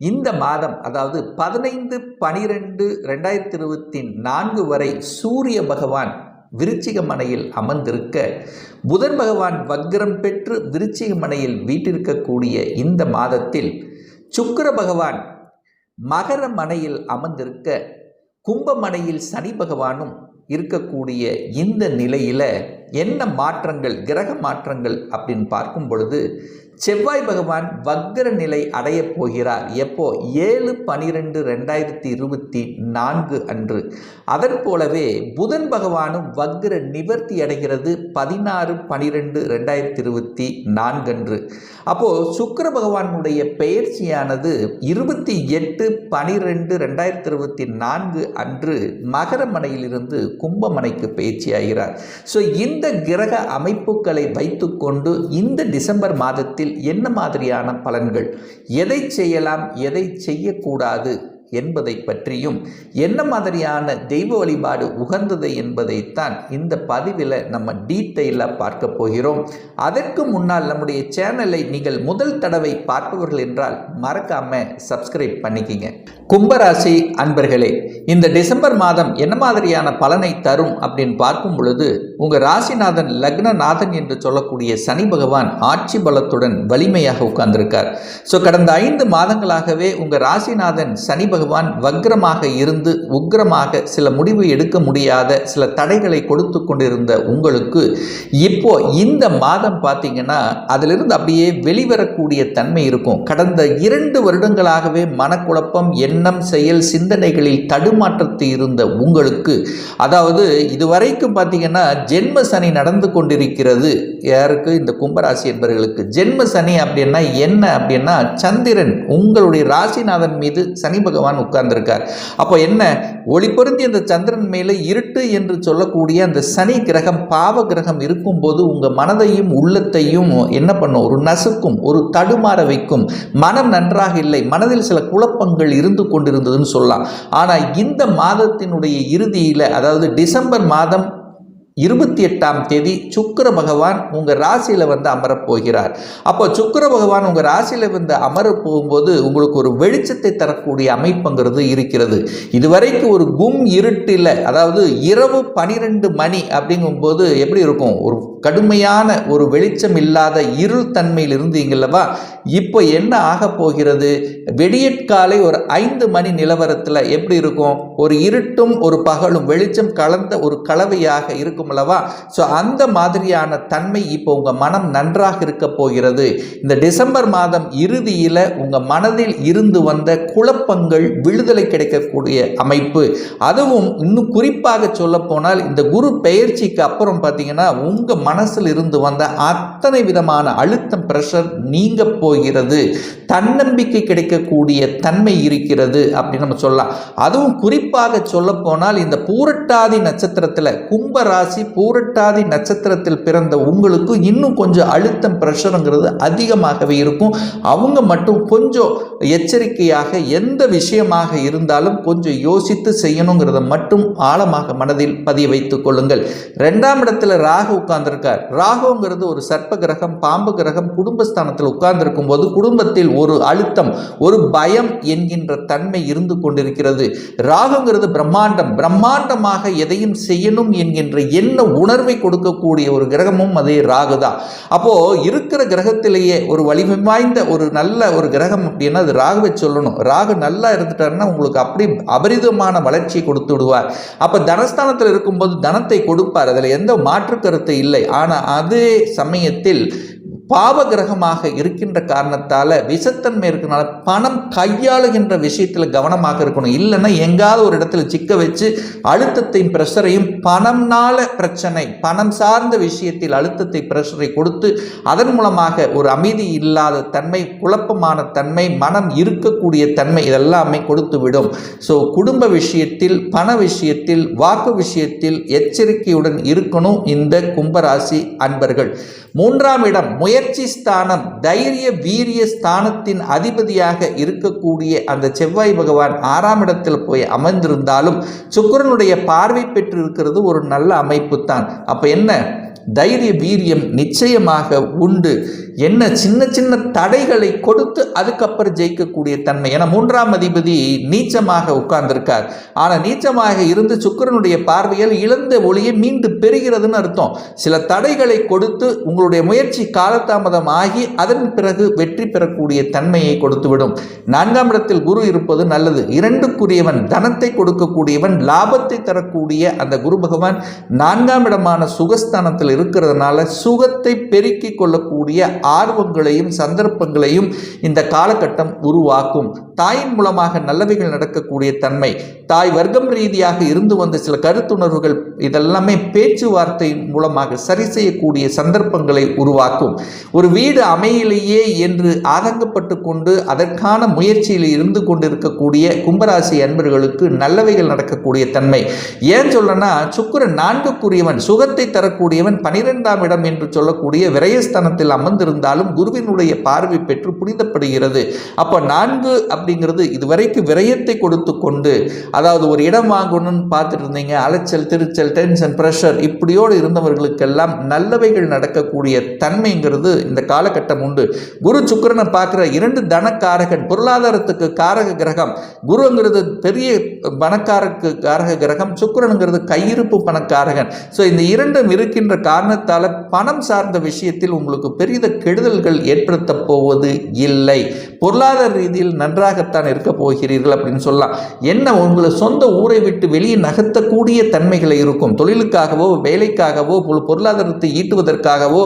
இந்த மாதம் அதாவது பதினைந்து பனிரெண்டு ரெண்டாயிரத்தி இருபத்தி நான்கு வரை சூரிய பகவான் விருச்சிக மனையில் அமர்ந்திருக்க புதன் பகவான் வக்ரம் பெற்று விருச்சிக மனையில் வீட்டிருக்கக்கூடிய இந்த மாதத்தில் சுக்கர பகவான் மகர மனையில் அமர்ந்திருக்க கும்பமனையில் சனி பகவானும் இருக்கக்கூடிய இந்த நிலையில் என்ன மாற்றங்கள் கிரக மாற்றங்கள் அப்படின்னு பார்க்கும் பொழுது செவ்வாய் பகவான் வக்ர நிலை அடையப் போகிறார். எப்போ? ஏழு பனிரெண்டு ரெண்டாயிரத்தி இருபத்தி நான்கு அன்று. அதற்போலவே புதன் பகவானும் வக்ர நிவர்த்தி அடைகிறது பதினாறு பனிரெண்டு ரெண்டாயிரத்தி இருபத்தி நான்கு அன்று. அப்போது சுக்கர பகவானுடைய பெயர்ச்சியானது இருபத்தி எட்டு பனிரெண்டு ரெண்டாயிரத்தி இருபத்தி நான்கு அன்று மகரமனையிலிருந்து கும்பமனைக்கு பயிற்சியாகிறார் ஸோ இந்த கிரக அமைப்புகளை வைத்துக்கொண்டு இந்த டிசம்பர் மாதத்தில் என்ன மாதிரியான பலன்கள்? எதை செய்யலாம் எதை செய்யக்கூடாது? என்பதை பற்றியும் என்ன மாதிரியான தெய்வ வழிபாடு உகந்தது என்பதைத்தான் இந்த பதிவில் நம்ம டீட்டெயிலாக பார்க்க போகிறோம். அதற்கு முன்னால் நம்முடைய சேனலை நீங்கள் முதல் தடவை பார்ப்பவர்கள் என்றால் மறக்காம சப்ஸ்கிரைப் பண்ணிக்கிங்க. கும்பராசி அன்பர்களே இந்த டிசம்பர் மாதம் என்ன மாதிரியான பலனை தரும் அப்படின்னு பார்க்கும் பொழுது உங்கள் ராசிநாதன் லக்னநாதன் என்று சொல்லக்கூடிய சனி பகவான் ஆட்சி பலத்துடன் வலிமையாக உட்கார்ந்திருக்கார். ஸோ கடந்த ஐந்து மாதங்களாகவே உங்கள் ராசிநாதன் சனி பகவான் வக்ரமாக இருந்து உக்ரமாக சில முடிவு எடுக்க முடியாத சில தடைகளை கொடுத்து கொண்டிருந்த உங்களுக்கு இப்போ இந்த மாதம் பார்த்தீங்கன்னா அதிலிருந்து அப்படியே வெளிவரக்கூடிய தன்மை இருக்கும். கடந்த இரண்டு வருடங்களாகவே மனக்குழப்பம் எண்ணம் செயல் சிந்தனைகளில் தடுமாற்றத்து இருந்த உங்களுக்கு அதாவது இதுவரைக்கும் பார்த்தீங்கன்னா ஜென்ம சனி நடந்து கொண்டிருக்கிறது. யாருக்கு? இந்த கும்பராசி என்பவர்களுக்கு ஜென்ம சனி அப்படின்னா என்ன அப்படின்னா சந்திரன் உங்களுடைய ராசிநாதன் மீது சனி பகவான் உட்கார்ந்திருக்கார். அப்போ என்ன? ஒளி பொருந்தி அந்த சந்திரன் மேலே இருட்டு என்று சொல்லக்கூடிய அந்த சனி கிரகம் பாவ கிரகம் இருக்கும்போது உங்கள் மனதையும் உள்ளத்தையும் என்ன பண்ணும்? ஒரு நசுக்கும் ஒரு தடுமாற வைக்கும். மனம் நன்றாக இல்லை. மனதில் சில குழப்பங்கள் இருந்து கொண்டிருந்ததுன்னு சொல்லலாம். ஆனால் இந்த மாதத்தினுடைய இறுதியில் அதாவது டிசம்பர் மாதம் இருபத்தி எட்டாம் தேதி சுக்கிர பகவான் உங்கள் ராசியில் வந்து அமரப் போகிறார். அப்போ சுக்கர பகவான் உங்கள் ராசியில் வந்து அமர போகும்போது உங்களுக்கு ஒரு வெளிச்சத்தை தரக்கூடிய அமைப்புங்கிறது இருக்கிறது. இதுவரைக்கும் ஒரு கும் இருட்டில் அதாவது இரவு பனிரெண்டு மணி அப்படிங்கும்போது எப்படி இருக்கும்? ஒரு கடுமையான ஒரு வெளிச்சம் இல்லாத இருள் தன்மையில் இருந்தீங்களவா இப்போ என்ன ஆக போகிறது? வெடியற்காலை ஒரு ஐந்து மணி நிலவரத்தில் எப்படி இருக்கும்? ஒரு இருட்டும் ஒரு பகலும் வெளிச்சம் கலந்த ஒரு கலவையாக இருக்கும். அல்லவா? ஸோ அந்த மாதிரியான தன்மை இப்போ உங்கள் மனம் நன்றாக இருக்க போகிறது. இந்த டிசம்பர் மாதம் இறுதியில் உங்கள் மனதில் இருந்து வந்த குழப்பங்கள் விடுதலை கிடைக்கக்கூடிய அமைப்பு. அதுவும் இன்னும் குறிப்பாக சொல்லப்போனால் இந்த குரு பெயர்ச்சிக்கு அப்புறம் பார்த்தீங்கன்னா உங்கள் மனசில் இருந்து வந்த அத்தனை விதமான அழுத்தம் ப்ரெஷர் நீங்க போகிறது. தன்னம்பிக்கை கிடைக்கக்கூடிய தன்மை இருக்கிறது அப்படின்னு நம்ம சொல்லலாம். அதுவும் குறிப்பாக சொல்ல போனால் இந்த பூரட்டாதி நட்சத்திரத்தில் கும்பராசி ராசி பூரட்டாதி நட்சத்திரத்தில் பிறந்த உங்களுக்கு இன்னும் கொஞ்சம் அழுத்தம் ப்ரெஷருங்கிறது அதிகமாகவே இருக்கும். அவங்க மட்டும் கொஞ்சம் எச்சரிக்கையாக எந்த விஷயமாக இருந்தாலும் கொஞ்சம் யோசித்து செய்யணுங்கிறத மட்டும் ஆழமாக மனதில் பதிய வைத்துக் கொள்ளுங்கள். ரெண்டாம் இடத்துல ராகு உட்கார்ந்திருக்கார். ராகுங்கிறது ஒரு சர்ப்ப கிரகம் பாம்பு கிரகம் குடும்பஸ்தானத்தில் உட்கார்ந்திருக்கும் போது குடும்பத்தில் ஒரு அழுத்தம் ஒரு பயம் என்கின்ற தன்மை இருந்து கொண்டிருக்கிறது. ராகுங்கிறது பிரம்மாண்டம். பிரம்மாண்டமாக எதையும் செய்யணும் என்கின்ற என்ன உணர்வை கொடுக்கக்கூடிய ஒரு கிரகமும் அதே ராகு தான் அப்போது இருக்கிற கிரகத்திலேயே ஒரு வலிமை வாய்ந்த ஒரு நல்ல ஒரு கிரகம் அப்படின்னா அது ராகுவை சொல்லணும். ராகு நல்லா இருந்துட்டாருன்னா உங்களுக்கு அப்படி அபரிதமான வளர்ச்சியை கொடுத்து விடுவார். அப்போ தனஸ்தானத்தில் இருக்கும்போது தனத்தை கொடுப்பார். அதில் எந்த மாற்று கருத்து இல்லை. ஆனால் அதே சமயத்தில் பாவ கிரகமாக இருக்கின்ற காரணத்தால் விஷத்தன்மை இருக்கிறனால பணம் கையாளுகின்ற விஷயத்தில் கவனமாக இருக்கணும். இல்லைன்னா எங்காவது ஒரு இடத்துல சிக்க வச்சு அழுத்தத்தையும் ப்ரெஷரையும் பணம்னால பிரச்சனை பணம் சார்ந்த விஷயத்தில் அழுத்தத்தை ப்ரெஷரை கொடுத்து அதன் மூலமாக ஒரு அமைதி இல்லாத தன்மை குழப்பமான தன்மை மனம் இருக்கக்கூடிய தன்மை இதெல்லாமே கொடுத்து விடும். ஸோ குடும்ப விஷயத்தில் பண விஷயத்தில் வாக்கு விஷயத்தில் எச்சரிக்கையுடன் இருக்கணும் இந்த கும்பராசி அன்பர்கள். மூன்றாம் இடம் முயற்சி ஸ்தானம் தைரிய வீரிய ஸ்தானத்தின் அதிபதியாக இருக்கக்கூடிய அந்த செவ்வாய் பகவான் ஆறாம் இடத்தில் போய் அமர்ந்திருந்தாலும் சுக்கிரனுடைய பார்வை பெற்று இருக்கிறது ஒரு நல்ல அமைப்பு தான் அப்போ என்ன? தைரிய வீரியம் நிச்சயமாக உண்டு. என்ன சின்ன சின்ன தடைகளை கொடுத்து அதுக்கப்புறம் ஜெயிக்கக்கூடிய தன்மை. ஏன்னா மூன்றாம் அதிபதி நீச்சமாக உட்கார்ந்திருக்கார். ஆனால் நீச்சமாக இருந்து சுக்கிரனுடைய பார்வையில் இழந்த ஒளியை மீண்டும் பெறுகிறதுன்னு அர்த்தம். சில தடைகளை கொடுத்து உங்களுடைய முயற்சி காலதாமதம் ஆகி அதன் பிறகு வெற்றி பெறக்கூடிய தன்மையை கொடுத்துவிடும். நான்காம் இடத்தில் குரு இருப்பது நல்லது. இரண்டுக்குரியவன் தனத்தை கொடுக்கக்கூடியவன் லாபத்தை தரக்கூடிய அந்த குரு பகவான் நான்காம் இடமான சுகஸ்தானத்தில் இருக்கிறதுனால சுகத்தை பெருக்கிக் கொள்ளக்கூடிய ஆர்வங்களையும் சந்தர்ப்பங்களையும் இந்த காலகட்டம் உருவாக்கும். தாயின் மூலமாக நல்லவைகள் நடக்கக்கூடிய தன்மை தாய் வர்க்கம் ரீதியாக இருந்து வந்த சில கருத்துணர்வுகள் இதெல்லாமே பேச்சுவார்த்தை மூலமாக சரி செய்யக்கூடிய சந்தர்ப்பங்களை உருவாக்கும். ஒரு வீடு அமையலையே என்று ஆதங்கப்பட்டு கொண்டு அதற்கான முயற்சியில் இருந்து கொண்டிருக்கக்கூடிய கும்பராசி அன்பர்களுக்கு நல்லவைகள் நடக்கக்கூடிய தன்மை. ஏன் சொல்லனா சுக்கிரன் நான்குக்குரியவன் சுகத்தை தரக்கூடியவன் பனிரெண்டாம் இடம் என்று சொல்லக்கூடிய விரயஸ்தானத்தில் அமர்ந்திருந்தாலும் குருவினுடைய பார்வை பெற்று புனிதப்படுகிறது. அப்போ நான்கு அப்படிங்கிறது இதுவரைக்கும் விரயத்தை கொடுத்து கொண்டு அதாவது ஒரு இடம் வாங்கணும்னு பார்த்துட்டு இருந்தீங்க அலைச்சல் திருச்சல் டென்ஷன் ப்ரெஷர் இப்படியோடு இருந்தவர்களுக்கெல்லாம் நல்லவைகள் நடக்கக்கூடிய தன்மைங்கிறது இந்த காலகட்டம் உண்டு. குரு சுக்கிரனை பார்க்குற இரண்டு தனக்காரகன் பொருளாதாரத்துக்கு காரக கிரகம். குருங்கிறது பெரிய பணக்காரக்கு காரக கிரகம் சுக்கிரனுங்கிறது கையிருப்பு பணக்காரகன். ஸோ இந்த இரண்டும் இருக்கின்ற காரணத்தால் பணம் சார்ந்த விஷயத்தில் உங்களுக்கு பெரித கெடுதல்கள் ஏற்படுத்த போவது இல்லை. பொருளாதார ரீதியில் நன்றாகத்தான் இருக்க போகிறீர்கள் அப்படின்னு சொல்லலாம். என்ன உங்களை சொந்த ஊரை விட்டு வெளியே நகர்த்தக்கூடிய தன்மைகளை இருக்கும். தொழிலுக்காகவோ வேலைக்காகவோ பொருளாதாரத்தை ஈட்டுவதற்காகவோ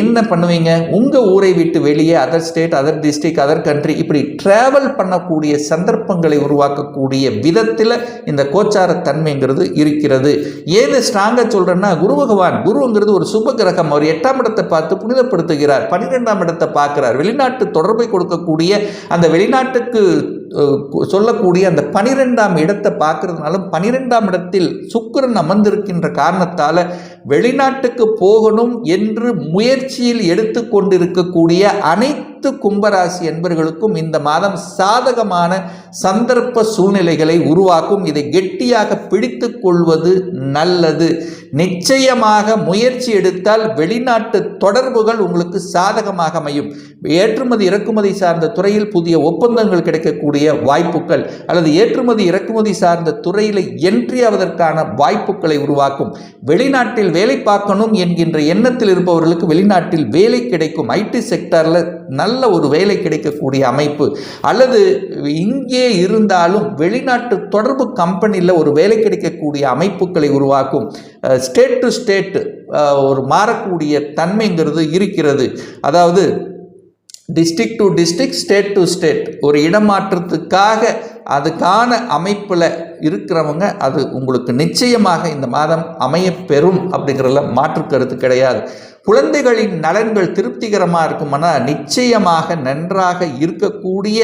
என்ன பண்ணுவீங்க? உங்கள் ஊரை விட்டு வெளியே other state other district other country இப்படி ட்ராவல் பண்ணக்கூடிய சந்தர்ப்பங்களை உருவாக்கக்கூடிய விதத்தில் இந்த கோச்சார தன்மைங்கிறது இருக்கிறது. ஏது ஸ்ட்ராங்காக சொல்கிறேன்னா குரு பகவான் குருங்கிறது ஒரு சுப கிரகம். அவர் எட்டாம் இடத்தை பார்த்து புனிதப்படுத்துகிறார். பன்னிரெண்டாம் இடத்தை பார்க்கிறார். வெளிநாட்டு தொடர்பை கொடுக்கக்கூடிய அந்த வெளிநாட்டுக்கு சொல்லக்கூடிய அந்த பனிரெண்டாம் இடத்தை பார்க்கறதுனாலும் பனிரெண்டாம் இடத்தில் சுக்கிரன் அமர்ந்திருக்கின்ற காரணத்தால் வெளிநாட்டுக்கு போகணும் என்று முயற்சியில் எடுத்துக்கொண்டிருக்கக்கூடிய அனைத்து கும்பராசி என்பர்களுக்கும் இந்த மாதம் சாதகமான சந்தர்ப்ப சூழ்நிலைகளை உருவாக்கும். இதை கெட்டியாக பிடித்து கொள்வது நல்லது. நிச்சயமாக முயற்சி எடுத்தால் வெளிநாட்டு தொடர்புகள் உங்களுக்கு சாதகமாக அமையும். ஏற்றுமதி இறக்குமதி சார்ந்த துறையில் புதிய ஒப்பந்தங்கள் கிடைக்கக்கூடிய வாய்ப்புகள் அல்லது ஏற்றுமதி இறக்குமதி சார்ந்த துறையில் என்ட்ரி ஆவதற்கான வாய்ப்புகளை உருவாக்கும். வெளிநாட்டில் வேலை பார்க்கணும் என்கின்ற எண்ணத்தில் இருப்பவர்களுக்கு வெளிநாட்டில் வேலை கிடைக்கும் ஐடி செக்டரில் நல்ல ஒரு வேலை கிடைக்கக்கூடிய அமைப்பு. அல்லது இங்கே இருந்தாலும் வெளிநாட்டு தொடர்பு கம்பெனியில் ஒரு வேலை கிடைக்கக்கூடிய அமைப்புகளை உருவாக்கும். ஸ்டேட் டு ஸ்டேட் ஒரு மாறக்கூடிய தன்மைங்கிறது இருக்கிறது. அதாவது district to district state to state ஒரு இடமாற்றத்துக்காக அதுக்கான அமைப்பில் இருக்கிறவங்க அது உங்களுக்கு நிச்சயமாக இந்த மாதம் அமையப்பெறும் அப்படிங்கிறதுல மாற்று கருத்து கிடையாது. குழந்தைகளின் நலன்கள் திருப்திகரமாக இருக்குமானா நிச்சயமாக நன்றாக இருக்கக்கூடிய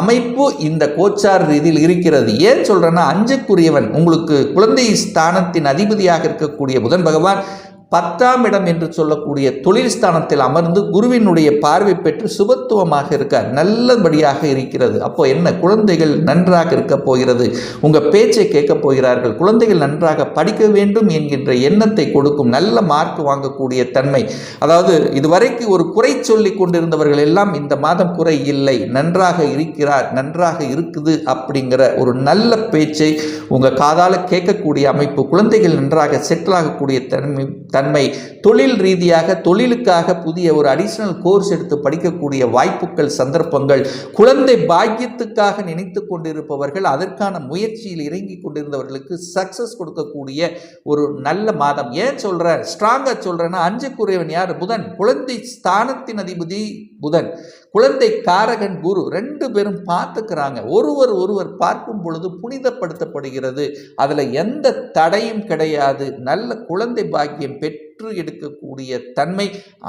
அமைப்பு இந்த கோச்சார் ரீதியில் இருக்கிறது. ஏன் சொல்கிறேன்னா அஞ்சுக்குரியவன் உங்களுக்கு குழந்தை ஸ்தானத்தின் அதிபதியாக இருக்கக்கூடிய புதன் பகவான் பத்தாம் இடம் என்று சொல்லக்கூடிய தொழில் ஸ்தானத்தில் அமர்ந்து குருவினுடைய பார்வை பெற்று சுபத்துவமாக இருக்கார் நல்லபடியாக இருக்கிறது. அப்போ என்ன? குழந்தைகள் நன்றாக இருக்க போகிறது. உங்கள் பேச்சை கேட்க போகிறார்கள். குழந்தைகள் நன்றாக படிக்க வேண்டும் என்கின்ற எண்ணத்தை கொடுக்கும் நல்ல மார்க் வாங்கக்கூடிய தன்மை. அதாவது இதுவரைக்கு ஒரு குறை சொல்லி கொண்டிருந்தவர்கள் எல்லாம் இந்த மாதம் குறை இல்லை. நன்றாக இருக்கிறார் நன்றாக இருக்குது அப்படிங்கிற ஒரு நல்ல பேச்சை உங்கள் காதால் கேட்கக்கூடிய அமைப்பு குழந்தைகள் நன்றாக செட்டில் ஆகக்கூடிய தன்மை தன்மை தொழில் ரீதியாக தொழிலுக்காக புதிய ஒரு அடிஷனல் கோர்ஸ் எடுத்து படிக்கக்கூடிய வாய்ப்புகள் சந்தர்ப்பங்கள் குழந்தை பாக்கியத்துக்காக நினைத்து கொண்டிருப்பவர்கள் அதற்கான முயற்சியில் இறங்கி கொண்டிருந்தவர்களுக்கு சக்சஸ் கொடுக்கக்கூடிய ஒரு நல்ல மாதம். ஏன் சொல்கிறேன் ஸ்ட்ராங்காக சொல்கிறேன்னா அஞ்சுக்குரியவன் யார்? புதன். குழந்தை ஸ்தானத்தின் அதிபதி புதன். குழந்தை காரகன் குரு ரெண்டு பேரும் பார்த்துக்கிறாங்க. ஒருவர் ஒருவர் பார்க்கும் பொழுது புனிதப்படுத்தப்படுகிறது. அதில் எந்த தடையும் கிடையாது. நல்ல குழந்தை பாக்கியம் பெற்று எடுக்கக்கூடிய தன்மை.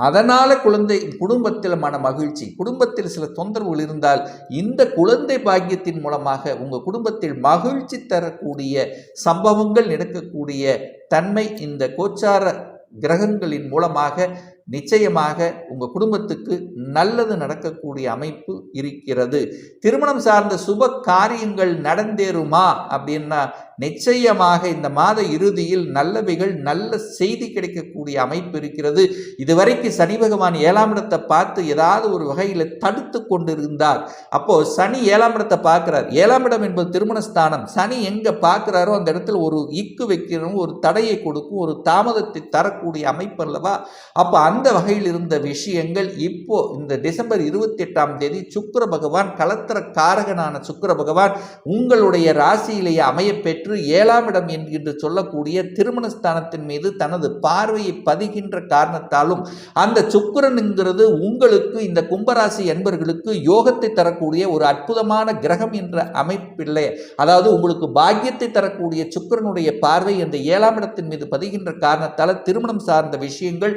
அதனால் குழந்தை குடும்பத்தில் மன மகிழ்ச்சி குடும்பத்தில் சில தொந்தரவுகள் இருந்தால் இந்த குழந்தை பாக்கியத்தின் மூலமாக உங்கள் குடும்பத்தில் மகிழ்ச்சி தரக்கூடிய சம்பவங்கள் நடக்கக்கூடிய தன்மை இந்த கோச்சார கிரகங்களின் மூலமாக நிச்சயமாக உங்கள் குடும்பத்துக்கு நல்லது நடக்கக்கூடிய அமைப்பு இருக்கிறது. திருமணம் சார்ந்த சுப காரியங்கள் நடந்தேறுமா அப்படின்னா நிச்சயமாக இந்த மாத இறுதியில் நல்லவைகள் நல்ல செய்தி கிடைக்கக்கூடிய அமைப்பு இருக்கிறது. இதுவரைக்கும் சனி பகவான் ஏழாம் இடத்தை பார்த்து ஏதாவது ஒரு வகையில் தடுத்து கொண்டிருந்தார். அப்போ சனி ஏழாம் இடத்தை பார்க்கிறார். ஏழாம் இடம் என்பது திருமண ஸ்தானம் சனி எங்கே பார்க்குறாரோ அந்த இடத்துல ஒரு இக்கு வைக்கணும் ஒரு தடையை கொடுக்கும் ஒரு தாமதத்தை தரக்கூடிய அமைப்பு அல்லவா? அப்போ அந்த அந்த வகையில் இருந்த விஷயங்கள் இப்போ இந்த டிசம்பர் இருபத்தி எட்டாம் தேதி சுக்கர பகவான் கலத்திர காரகனான சுக்கர பகவான் உங்களுடைய ராசியிலேயே அமையப்பெற்று ஏழாம் இடம் என்று சொல்லக்கூடிய திருமணஸ்தானத்தின் மீது தனது பார்வையை பதிகின்ற காரணத்தாலும் அந்த சுக்கிரனுங்கிறது உங்களுக்கு இந்த கும்பராசி என்பர்களுக்கு யோகத்தை தரக்கூடிய ஒரு அற்புதமான கிரகம் என்ற அமைப்பில்லை அதாவது உங்களுக்கு பாக்கியத்தை தரக்கூடிய சுக்கிரனுடைய பார்வை அந்த ஏழாம் இடத்தின் மீது பதிகின்ற காரணத்தால் திருமணம் சார்ந்த விஷயங்கள்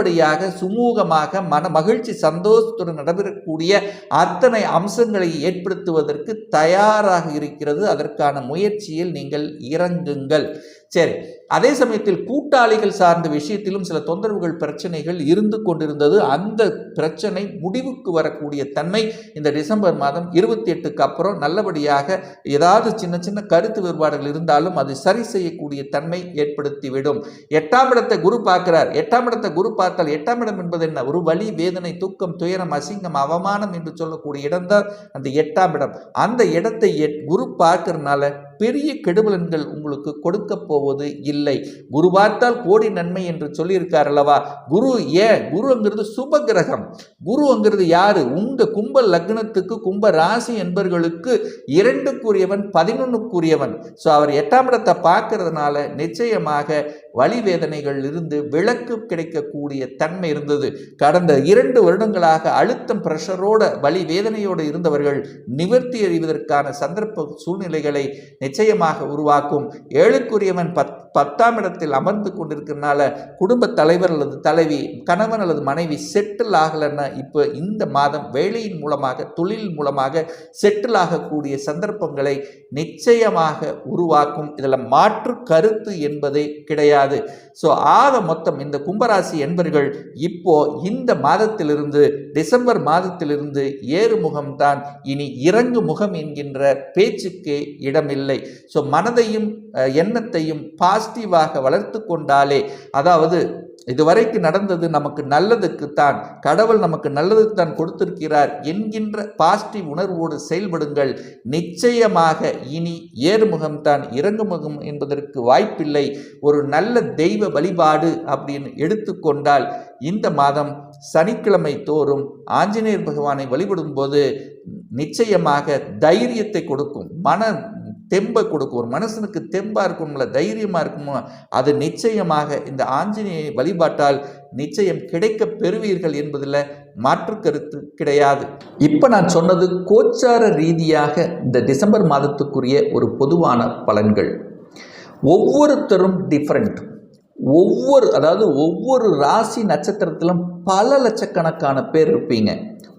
நல்லபடியாக சுமூகமாக மன மகிழ்ச்சி சந்தோஷத்துடன் நடைபெறக்கூடிய அத்தனை அம்சங்களை ஏற்படுத்துவதற்கு தயாராக இருக்கிறது. அதற்கான முயற்சியில் நீங்கள் இறங்குங்கள். சரி. அதே சமயத்தில் கூட்டாளிகள் சார்ந்த விஷயத்திலும் சில தொந்தரவுகள் பிரச்சனைகள் இருந்து கொண்டிருந்தது. அந்த பிரச்சனை முடிவுக்கு வரக்கூடிய தன்மை இந்த டிசம்பர் மாதம் இருபத்தி எட்டுக்கு அப்புறம் நல்லபடியாக ஏதாவது சின்ன சின்ன கருத்து வேறுபாடுகள் இருந்தாலும் அது சரி செய்யக்கூடிய தன்மை ஏற்படுத்திவிடும். எட்டாம் இடத்தை குரு பார்க்கிறார். எட்டாம் இடத்தை குரு பார்த்தால் எட்டாம் இடம் என்பது என்ன? ஒரு வலி வேதனை துக்கம் துயரம் அசிங்கம் அவமானம் என்று சொல்லக்கூடிய இடம்தான் அந்த எட்டாம் இடம். அந்த இடத்தை எட்- குரு பார்க்கறதுனால பெரிய கெடுபலன்கள் உங்களுக்கு கொடுக்க போவது இல்லை. குரு பார்த்தால் கோடி நன்மை என்று சொல்லியிருக்கார் அல்லவா? குரு ஏன் குருங்கிறது சுப கிரகம். குருங்கிறது யாரு? உங்க கும்ப லக்னத்துக்கு கும்ப ராசி என்பவர்களுக்கு இரண்டுக்குரியவன் பதினொன்னுக்குரியவன். ஸோ அவர் எட்டாம் இடத்தை பார்க்கறதுனால நிச்சயமாக வலி வேதனைகள் இருந்து விளக்கு கிடைக்கக்கூடிய தன்மை இருந்தது. கடந்த இரண்டு வருடங்களாக அழுத்தம் பிரஷரோட வலி வேதனையோடு இருந்தவர்கள் நிவர்த்தி அறிவதற்கான சந்தர்ப்ப சூழ்நிலைகளை நிச்சயமாக உருவாக்கும். ஏழுக்குரியவன் பத் பத்தாம் இடத்தில் அமர்ந்து கொண்டிருக்கிறனால குடும்ப தலைவர் அல்லது தலைவி கணவன் அல்லது மனைவி செட்டில் ஆகலைன்னா இப்போ இந்த மாதம் வேலையின் மூலமாக தொழில் மூலமாக செட்டில் ஆகக்கூடிய சந்தர்ப்பங்களை நிச்சயமாக உருவாக்கும். இதில் மாற்று கருத்து என்பதே கிடையாது. ஸோ ஆக மொத்தம் இந்த கும்பராசி என்பர்கள் இப்போ இந்த மாதத்திலிருந்து டிசம்பர் மாதத்திலிருந்து ஏறு முகம்தான் இனி இறங்கு முகம் என்கின்ற பேச்சுக்கே இடமில்லை. ஸோ மனதையும் எண்ணத்தையும் பா பாசிட்டிவாக வளர்த்து கொண்டாலே அதாவது இதுவரைக்கும் நடந்தது நமக்கு நல்லதுக்குத்தான் கடவுள் நமக்கு நல்லதுக்கு தான் கொடுத்திருக்கிறார் என்கின்ற பாசிட்டிவ் உணர்வோடு செயல்படுங்கள். நிச்சயமாக இனி ஏறுமுகம்தான் இறங்குமுகம் என்பதற்கு வாய்ப்பில்லை. ஒரு நல்ல தெய்வ வழிபாடு அப்படின்னு எடுத்துக்கொண்டால் இந்த மாதம் சனிக்கிழமை தோறும் ஆஞ்சநேயர் பகவானை வழிபடும்போது நிச்சயமாக தைரியத்தை கொடுக்கும் மன தெம்பை கொடுக்கும். ஒரு மனுஷனுக்கு தெம்பாக இருக்கும்ல தைரியமாக இருக்குமோ அது நிச்சயமாக இந்த ஆஞ்சநேய வழிபாட்டால் நிச்சயம் கிடைக்க பெறுவீர்கள் என்பதில் மாற்று கருத்து கிடையாது. இப்போ நான் சொன்னது கோச்சார ரீதியாக இந்த டிசம்பர் மாதத்துக்குரிய ஒரு பொதுவான பலன்கள். ஒவ்வொருத்தரும் டிஃப்ரெண்ட் ஒவ்வொரு அதாவது ஒவ்வொரு ராசி நட்சத்திரத்திலும் பல லட்சக்கணக்கான பேர் இருப்பீங்க.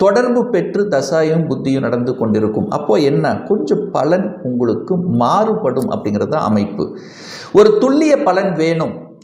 தொடர்பு பெற்று தசாயும் புத்தியும் நடந்து கொண்டிருக்கும். அப்போது என்ன? கொஞ்சம் பலன் உங்களுக்கு மாறுபடும் அப்படிங்கிறது தான் அமைப்பு. ஒரு துல்லிய பலன் வேணும்.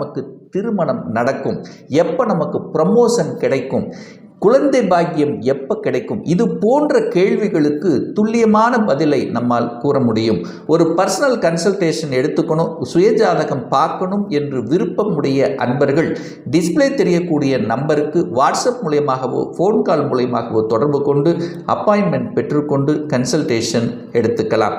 நமக்கு திருமணம் நடக்கும். எப்போ நமக்கு ப்ரமோஷன் கிடைக்கும்? குழந்தை பாக்கியம் எப்போ கிடைக்கும்? இது போன்ற கேள்விகளுக்கு துல்லியமான பதிலை நம்மால் கூற முடியும். ஒரு பர்சனல் கன்சல்டேஷன் எடுத்துக்கணும் சுயஜாதகம் பார்க்கணும் என்று விருப்பம் உடைய அன்பர்கள் டிஸ்பிளே தெரியக்கூடிய நம்பருக்கு வாட்ஸ்அப் மூலியமாகவோ ஃபோன் கால் மூலியமாகவோ தொடர்பு கொண்டு அப்பாயின்மெண்ட் பெற்றுக்கொண்டு கன்சல்டேஷன் எடுத்துக்கலாம்.